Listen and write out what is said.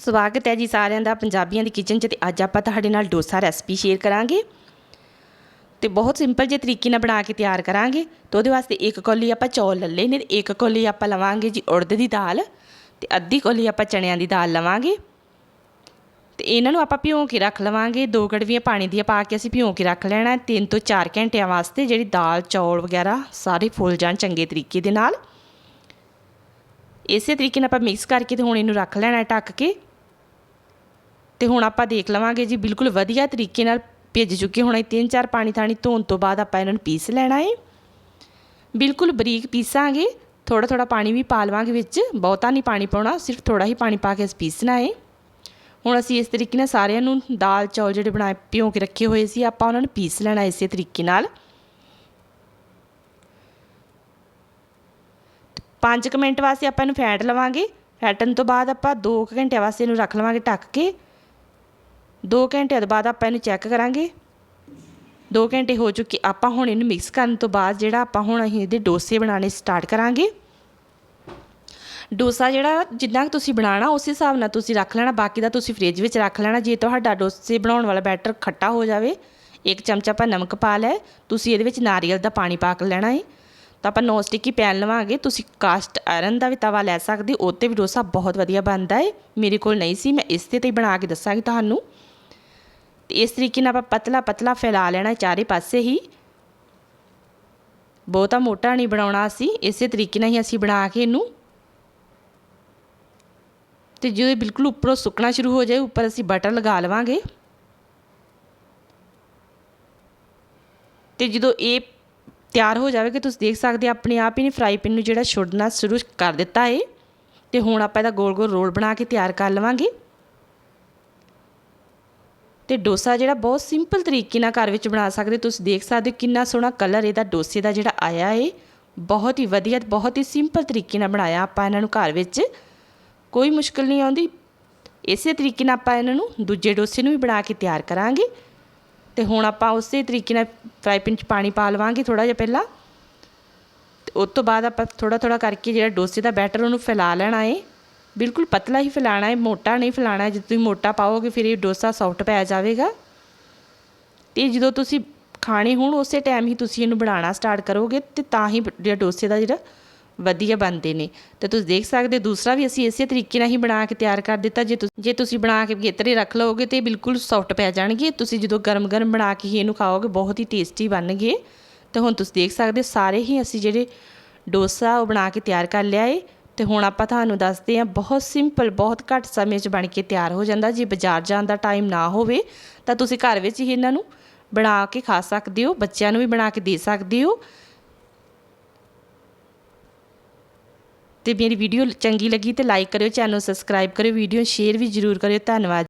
ਸਵਾਗਤ ਹੈ ਜੀ ਸਾਰਿਆਂ ਦਾ ਪੰਜਾਬੀਆਂ ਦੀ ਕਿਚਨ 'ਚ ਤੇ ਅੱਜ ਆਪਾਂ ਤੁਹਾਡੇ ਨਾਲ ਡੋਸਾ ਰੈਸਪੀ ਸ਼ੇਅਰ ਕਰਾਂਗੇ ਤੇ ਬਹੁਤ ਸਿੰਪਲ ਜੇ ਤਰੀਕੇ ਨਾਲ ਬਣਾ ਕੇ ਤਿਆਰ ਕਰਾਂਗੇ ਤੇ ਉਹਦੇ ਵਾਸਤੇ ਇੱਕ ਕੌਲੀ ਆਪਾਂ ਚੌਲ ਲੱਲੇ ਨੇ ਤੇ ਇੱਕ ਕੌਲੀ ਆਪਾਂ ਲਵਾਂਗੇ ਜੀ ਉੜਦ ਦੀ ਦਾਲ ਤੇ ਅੱਧੀ ਕੌਲੀ ਆਪਾਂ ਚਣਿਆਂ ਦੀ ਦਾਲ ਲਵਾਂਗੇ ਤੇ ਇਹਨਾਂ ਨੂੰ ਆਪਾਂ ਭਿਉਂ ਕੇ ਰੱਖ ਲਵਾਂਗੇ। ਦੋ ਗੜਵੀਆਂ ਪਾਣੀ ਦੀਆਂ ਪਾ ਕੇ ਅਸੀਂ ਭਿਉਂ ਕੇ ਰੱਖ ਲੈਣਾ ਤਿੰਨ ਤੋਂ 4 ਘੰਟਿਆਂ ਵਾਸਤੇ ਜਿਹੜੀ ਦਾਲ, ਚੌਲ ਵਗੈਰਾ ਸਾਰੇ ਫੁੱਲ ਜਾਣ ਚੰਗੇ ਤਰੀਕੇ ਦੇ ਨਾਲ। ਇਸੇ ਤਰੀਕੇ ਨਾਲ ਆਪਾਂ ਮਿਕਸ ਕਰਕੇ ਤੇ ਹੁਣ ਇਹਨੂੰ ਰੱਖ ਲੈਣਾ ਢੱਕ ਕੇ। ਤੇ ਹੁਣ ਆਪਾਂ ਦੇਖ ਲਵਾਂਗੇ ਜੀ, ਬਿਲਕੁਲ ਵਧੀਆ ਤਰੀਕੇ ਨਾਲ ਭਿੱਜ ਚੁੱਕੇ ਹੁਣ। ਇਹ ਤਿੰਨ ਚਾਰ ਪਾਣੀ ਥਾਣੀ ਧੋਣ ਤੋਂ ਬਾਅਦ ਆਪਾਂ ਇਹਨਾਂ ਨੂੰ ਪੀਸ ਲੈਣਾ ਏ। ਬਿਲਕੁਲ ਬਰੀਕ ਪੀਸਾਂਗੇ। ਥੋੜਾ ਥੋੜਾ ਪਾਣੀ ਵੀ ਪਾ ਲਵਾਂਗੇ ਵਿੱਚ। ਬਹੁਤਾ ਨਹੀਂ ਪਾਣੀ ਪਾਉਣਾ, ਸਿਰਫ ਥੋੜਾ ਹੀ ਪਾਣੀ ਪਾ ਕੇ ਅਸੀਂ ਪੀਸਣਾ ਏ। ਹੁਣ ਅਸੀਂ ਇਸ ਤਰੀਕੇ ਨਾਲ ਸਾਰਿਆਂ ਨੂੰ ਦਾਲ, ਚੌਲ ਜਿਹੜੇ ਬਣਾਏ, ਭਿਉਂ ਕੇ ਰੱਖੇ ਹੋਏ ਸੀ, ਆਪਾਂ ਉਹਨਾਂ ਨੂੰ ਪੀਸ ਲੈਣਾ ਇਸੇ ਤਰੀਕੇ ਨਾਲ। 5 ਮਿੰਟ ਵਾਸਤੇ ਆਪਾਂ ਇਹਨੂੰ ਫੈਟ ਲਵਾਂਗੇ। ਫੈਟਣ ਤੋਂ ਬਾਅਦ ਆਪਾਂ 2 ਘੰਟਿਆਂ ਵਾਸਤੇ ਇਹਨੂੰ ਰੱਖ ਲਵਾਂਗੇ ਢੱਕ ਕੇ। 2 ਘੰਟਿਆਂ ਤੋਂ ਬਾਅਦ ਆਪਾਂ ਇਹਨੂੰ ਚੈੱਕ ਕਰਾਂਗੇ। 2 ਘੰਟੇ ਹੋ ਚੁੱਕੇ, ਆਪਾਂ ਹੁਣ ਇਹਨੂੰ ਮਿਕਸ ਕਰਨ ਤੋਂ ਬਾਅਦ ਜਿਹੜਾ ਆਪਾਂ ਹੁਣ ਅਸੀਂ ਇਹਦੇ ਡੋਸੇ ਬਣਾਉਣੇ ਸਟਾਰਟ ਕਰਾਂਗੇ। ਡੋਸਾ ਜਿਹੜਾ ਜਿੰਨਾ ਕੁ ਤੁਸੀਂ ਬਣਾਉਣਾ, ਉਸ ਹਿਸਾਬ ਨਾਲ ਤੁਸੀਂ ਰੱਖ ਲੈਣਾ, ਬਾਕੀ ਦਾ ਤੁਸੀਂ ਫ੍ਰਿਜ ਵਿੱਚ ਰੱਖ ਲੈਣਾ, ਜੇ ਤੁਹਾਡਾ ਡੋਸੇ ਬਣਾਉਣ ਵਾਲਾ ਬੈਟਰ ਖੱਟਾ ਹੋ ਜਾਵੇ, ਇੱਕ ਚਮਚਾ ਆਪਾਂ ਨਮਕ ਪਾ ਲੈ ਤੁਸੀਂ ਇਹਦੇ ਵਿੱਚ ਨਾਰੀਅਲ ਦਾ ਪਾਣੀ ਪਾ ਕੇ ਲੈਣਾ ਹੈ ਤਾਂ ਆਪਾਂ ਨੌਨ ਸਟਿਕ ਹੀ ਪੈਨ ਲਵਾਂਗੇ, ਤੁਸੀਂ ਕਾਸਟ ਆਇਰਨ ਦਾ ਵੀ ਤਵਾ ਲੈ ਸਕਦੇ ਹੋ, ਉਹ ਤੇ ਵੀ ਡੋਸਾ ਬਹੁਤ ਵਧੀਆ ਬਣਦਾ ਹੈ ਮੇਰੇ ਕੋਲ ਨਹੀਂ ਸੀ, ਮੈਂ ਇਸ ਤੇ ਹੀ ਬਣਾ ਕੇ ਦੱਸਾਂਗੀ ਤੁਹਾਨੂੰ। ਤੇ ਇਸ ਤਰੀਕੇ ਨਾਲ ਆਪਾਂ ਪਤਲਾ ਪਤਲਾ ਫੈਲਾ ਲੈਣਾ ਚਾਰੇ ਪਾਸੇ ਹੀ। ਬਹੁਤਾ ਮੋਟਾ ਨਹੀਂ ਬਣਾਉਣਾ ਅਸੀਂ, ਇਸੇ ਤਰੀਕੇ ਨਾਲ ਹੀ ਅਸੀਂ ਬਣਾ ਕੇ ਇਹਨੂੰ। ਤੇ ਜਦੋਂ ਬਿਲਕੁਲ ਉੱਪਰੋਂ ਸੁੱਕਣਾ ਸ਼ੁਰੂ ਹੋ ਜਾਏ, ਉੱਪਰ ਅਸੀਂ ਬਟਰ ਲਗਾ ਲਵਾਂਗੇ। ਤੇ ਜਦੋਂ ਇਹ ਤਿਆਰ ਹੋ ਜਾਵੇਗਾ, ਤੁਸੀਂ ਦੇਖ ਸਕਦੇ ਆਪਣੇ ਆਪ ਹੀ ਨੇ ਫਰਾਈ ਪੈਨ ਨੂੰ ਜਿਹੜਾ ਛੁੱਡਣਾ ਸ਼ੁਰੂ ਕਰ ਦਿੱਤਾ ਏ। ਤੇ ਹੁਣ ਆਪਾਂ ਇਹਦਾ ਗੋਲ ਗੋਲ ਰੋਲ ਬਣਾ ਕੇ ਤਿਆਰ ਕਰ ਲਵਾਂਗੇ। ਤੇ ਡੋਸਾ ਜਿਹੜਾ ਬਹੁਤ ਸਿੰਪਲ ਤਰੀਕੇ ਨਾਲ ਘਰ ਵਿੱਚ ਬਣਾ ਸਕਦੇ ਤੁਸੀਂ ਦੇਖ ਸਕਦੇ ਹੋ ਕਿੰਨਾ ਸੋਹਣਾ ਕਲਰ ਇਹਦਾ ਡੋਸੇ ਦਾ ਜਿਹੜਾ ਆਇਆ ਏ। ਬਹੁਤ ਹੀ ਵਧੀਆ, ਬਹੁਤ ਹੀ ਸਿੰਪਲ ਤਰੀਕੇ ਨਾਲ ਬਣਾਇਆ ਆਪਾਂ ਇਹਨਾਂ ਨੂੰ ਘਰ ਵਿੱਚ। ਕੋਈ ਮੁਸ਼ਕਲ ਨਹੀਂ ਆਉਂਦੀ। ਇਸੇ ਤਰੀਕੇ ਨਾਲ ਆਪਾਂ ਇਹਨਾਂ ਨੂੰ ਦੂਜੇ ਡੋਸੇ ਨੂੰ ਵੀ ਬਣਾ ਕੇ ਤਿਆਰ ਕਰਾਂਗੇ। ਤੇ ਹੁਣ ਆਪਾਂ ਉਸੇ ਤਰੀਕੇ ਨਾਲ ਫਰਾਈ ਪੈਨ 'ਚ ਪਾਣੀ ਪਾ ਲਵਾਂਗੇ ਥੋੜਾ ਜਿਹਾ ਪਹਿਲਾਂ। ਤੇ ਉਸ ਤੋਂ ਬਾਅਦ ਆਪਾਂ ਥੋੜਾ ਥੋੜਾ ਕਰਕੇ ਜਿਹੜਾ ਡੋਸੇ ਦਾ ਬੈਟਰ ਉਹਨੂੰ ਫੈਲਾ ਲੈਣਾ ਏ। ਬਿਲਕੁਲ ਪਤਲਾ ਹੀ ਫੈਲਾਣਾ ਹੈ, ਮੋਟਾ ਨਹੀਂ ਫੈਲਾਣਾ ਜੇ ਤੁਸੀਂ ਮੋਟਾ ਪਾਓਗੇ, ਫਿਰ ਇਹ ਡੋਸਾ ਸੌਫਟ ਪੈ ਜਾਵੇਗਾ। ਤੇ ਜਦੋਂ ਤੁਸੀਂ ਖਾਣੇ ਹੋਣ, ਉਸੇ ਟਾਈਮ ਹੀ ਤੁਸੀਂ ਇਹਨੂੰ ਬਣਾਉਣਾ ਸਟਾਰਟ ਕਰੋਗੇ ਤੇ ਤਾਂ ਹੀ ਜਿਹੜਾ ਡੋਸੇ ਦਾ ਜਿਹੜਾ ਵਧੀਆ ਬਣਦੇ ਨੇ। ਤੇ ਤੁਸੀਂ ਦੇਖ ਸਕਦੇ ਦੂਸਰਾ ਵੀ ਅਸੀਂ ਇਸੇ ਤਰੀਕੇ ਨਾਲ ਹੀ ਬਣਾ ਕੇ ਤਿਆਰ ਕਰ ਦਿੱਤਾ। ਜੇ ਤੁਸੀਂ ਜੇ ਤੁਸੀਂ ਬਣਾ ਕੇ ਗੇਤਰੇ ਰੱਖ ਲਓਗੇ ਤੇ ਬਿਲਕੁਲ ਸੌਫਟ ਪੈ ਜਾਣਗੇ। ਤੁਸੀਂ ਜਦੋਂ ਗਰਮ-ਗਰਮ ਬਣਾ ਕੇ ਹੀ ਇਹਨੂੰ ਖਾਓਗੇ, ਬਹੁਤ ਹੀ ਟੇਸਟੀ ਬਣਨਗੇ। ਤੇ ਹੁਣ ਤੁਸੀਂ ਦੇਖ ਸਕਦੇ ਸਾਰੇ ਹੀ ਅਸੀਂ ਜਿਹੜੇ ਡੋਸਾ ਉਹ ਬਣਾ ਕੇ ਤਿਆਰ ਕਰ ਲਿਆ ਏ। ਤੇ ਹੁਣ ਆਪਾਂ ਤੁਹਾਨੂੰ ਦੱਸਦੇ ਹਾਂ, ਬਹੁਤ ਸਿੰਪਲ ਬਹੁਤ ਘੱਟ ਸਮੇਂ 'ਚ ਬਣ ਕੇ ਤਿਆਰ ਹੋ ਜਾਂਦਾ। ਜੇ ਬਾਜ਼ਾਰ ਜਾਣ ਦਾ ਟਾਈਮ ਨਾ ਹੋਵੇ, ਤਾਂ ਤੁਸੀਂ ਘਰ ਵਿੱਚ ਹੀ ਇਹਨਾਂ ਨੂੰ ਬਣਾ ਕੇ ਖਾ ਸਕਦੇ ਹੋ, ਬੱਚਿਆਂ ਨੂੰ ਵੀ ਬਣਾ ਕੇ ਦੇ ਸਕਦੇ ਹੋ। ਤੇ ਮੇਰੀ ਵੀਡੀਓ ਚੰਗੀ ਲੱਗੀ ਤੇ ਲਾਈਕ ਕਰਿਓ, ਚੈਨਲ ਸਬਸਕ੍ਰਾਈਬ ਕਰਿਓ ਵੀਡੀਓ ਸ਼ੇਅਰ ਵੀ ਜ਼ਰੂਰ ਕਰਿਓ। ਧੰਨਵਾਦ।